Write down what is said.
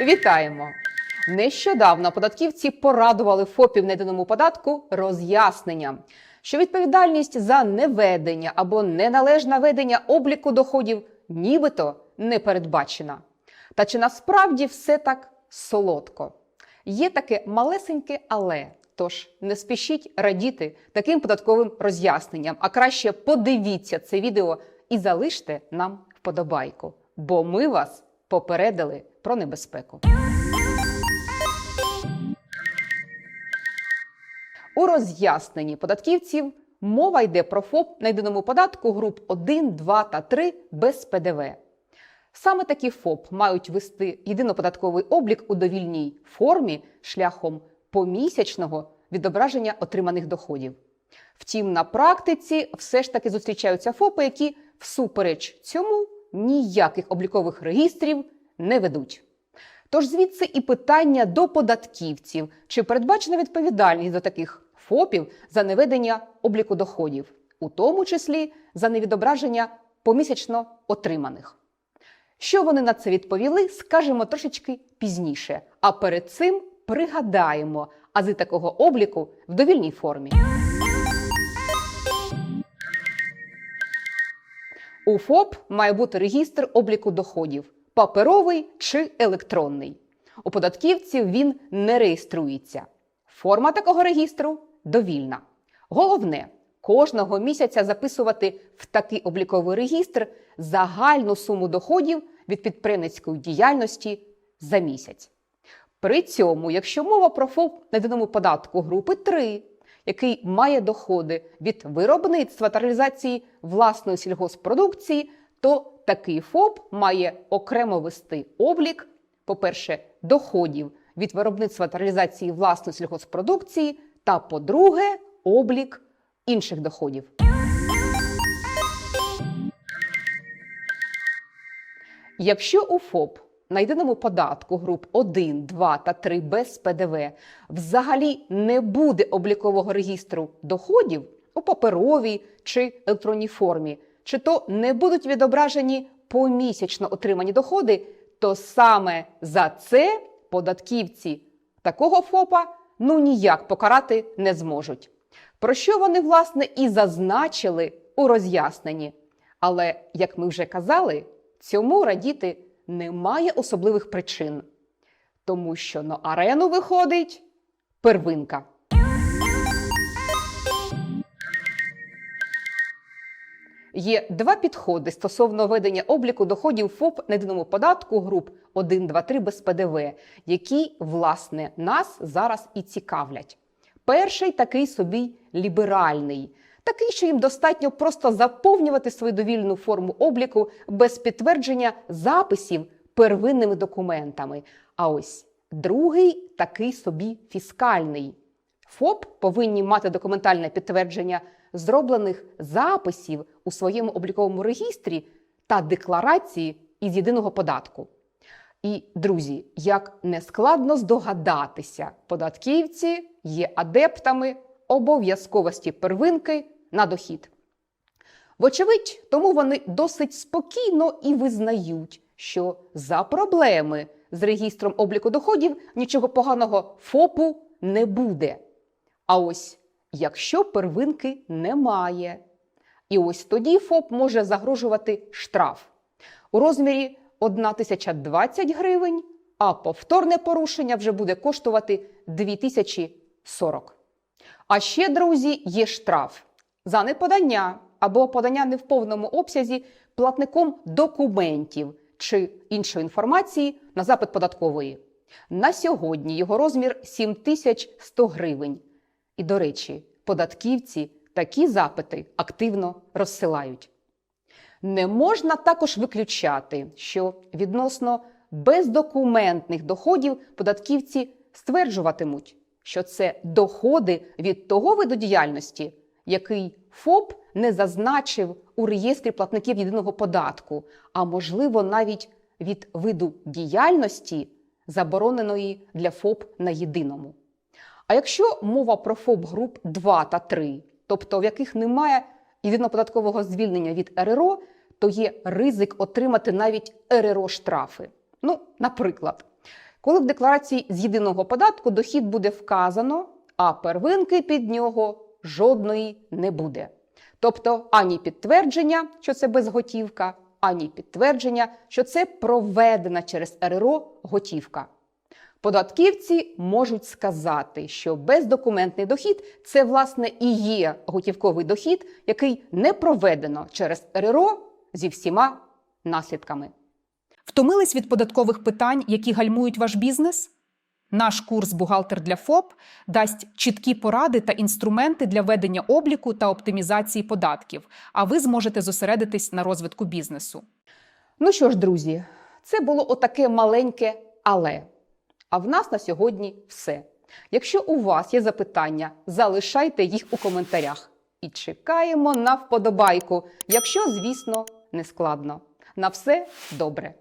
Вітаємо! Нещодавно податківці порадували ФОПів на єдиному податку роз'ясненням, що відповідальність за неведення або неналежне ведення обліку доходів нібито не передбачена. Та чи насправді все так солодко? Є таке малесеньке але. Тож не спішіть радіти таким податковим роз'ясненням, а краще подивіться це відео і залиште нам вподобайку, бо ми вас попередили про небезпеку. У роз'ясненні податківців мова йде про ФОП на єдиному податку груп 1, 2 та 3 без ПДВ. Саме такі ФОП мають вести єдиноподатковий облік у довільній формі шляхом помісячного відображення отриманих доходів. Втім, на практиці все ж таки зустрічаються ФОПи, які всупереч цьому ніяких облікових реєстрів не ведуть. Тож звідси і питання до податківців, чи передбачена відповідальність до таких ФОПів за неведення обліку доходів, у тому числі за невідображення помісячно отриманих. Що вони на це відповіли, скажемо трошечки пізніше. А перед цим пригадаємо ази такого обліку в довільній формі. У ФОП має бути регістр обліку доходів паперовий чи електронний. У податківців він не реєструється. Форма такого регістру довільна. Головне кожного місяця записувати в такий обліковий регістр загальну суму доходів від підприємницької діяльності за місяць. При цьому, якщо мова про ФОП на єдиному податку групи 3, який має доходи від виробництва та реалізації власної сільгоспродукції, то такий ФОП має окремо вести облік, по-перше, доходів від виробництва та реалізації власної сільгоспродукції, та, по-друге, облік інших доходів. Якщо у ФОП на єдиному податку груп 1, 2 та 3 без ПДВ взагалі не буде облікового регістру доходів у паперовій чи електронній формі, чи то не будуть відображені помісячно отримані доходи, то саме за це податківці такого ФОПа ну ніяк покарати не зможуть. Про що вони, власне, і зазначили у роз'ясненні. Але, як ми вже казали, цьому радіти немає особливих причин, тому що на арену виходить первинка. Є два підходи стосовно ведення обліку доходів ФОП на єдиному податку груп 1, 2, 3 без ПДВ, які, власне, нас зараз і цікавлять. Перший такий собі ліберальний, такий, що їм достатньо просто заповнювати свою довільну форму обліку без підтвердження записів первинними документами. А ось другий такий собі фіскальний. ФОП повинні мати документальне підтвердження зроблених записів у своєму обліковому регістрі та декларації із єдиного податку. І, друзі, як нескладно здогадатися, податківці є адептами обов'язковості первинки на дохід. Вочевидь, тому вони досить спокійно і визнають, що за проблеми з регістром обліку доходів нічого поганого ФОПу не буде. А ось якщо первинки немає, і ось тоді ФОП може загрожувати штраф у розмірі 1020 гривень, а повторне порушення вже буде коштувати 2040. А ще, друзі, є штраф за неподання або подання не в повному обсязі платником документів чи іншої інформації на запит податкової. На сьогодні його розмір 7100 гривень. І, до речі, податківці такі запити активно розсилають. Не можна також виключати, що відносно бездокументних доходів податківці стверджуватимуть, що це доходи від того виду діяльності, який ФОП не зазначив у реєстрі платників єдиного податку, а можливо навіть від виду діяльності, забороненої для ФОП на єдиному. А якщо мова про ФОП груп 2 та 3, тобто в яких немає єдиноподаткового звільнення від РРО, то є ризик отримати навіть РРО штрафи. Ну, наприклад, коли в декларації з єдиного податку дохід буде вказано, а первинки під нього жодної не буде. Тобто ані підтвердження, що це безготівка, ані підтвердження, що це проведена через РРО готівка. Податківці можуть сказати, що бездокументний дохід це власне і є готівковий дохід, який не проведено через РРО зі всіма наслідками. Втомились від податкових питань, які гальмують ваш бізнес? Наш курс Бухгалтер для ФОП дасть чіткі поради та інструменти для ведення обліку та оптимізації податків, а ви зможете зосередитись на розвитку бізнесу. Ну що ж, друзі, це було отаке маленьке але. А в нас на сьогодні все. Якщо у вас є запитання, залишайте їх у коментарях. І чекаємо на вподобайку, якщо, звісно, не складно. На все добре.